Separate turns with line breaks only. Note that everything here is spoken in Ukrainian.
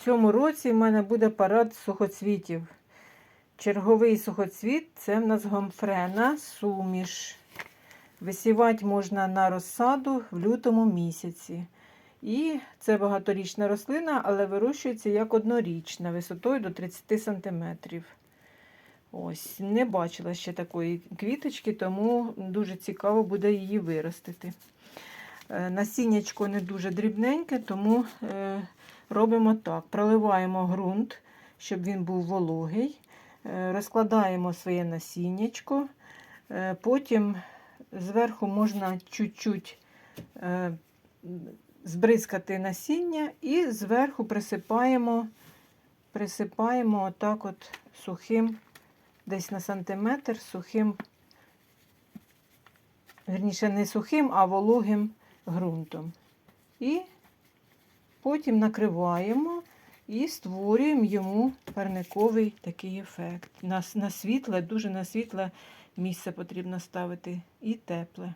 В цьому році в мене буде парад сухоцвітів. Черговий сухоцвіт це в нас гомфрена суміш. Висівати можна на розсаду в лютому місяці. І це багаторічна рослина, але вирощується як однорічна, висотою до 30 см. Ось, не бачила ще такої квіточки, тому дуже цікаво буде її виростити. Е, Насіннячко не дуже дрібненьке, тому е, робимо так: проливаємо ґрунт, щоб він був вологий, е, розкладаємо своє насіннячко, потім зверху можна чуть-чуть збризкати насіння і зверху присипаємо, присипаємо отак от сухим, десь на сантиметр, сухим, верніше не сухим, а вологим ґрунтом. І потім накриваємо і створюємо йому парниковий такий ефект. На, на світле, дуже на світле місце потрібно ставити і тепле.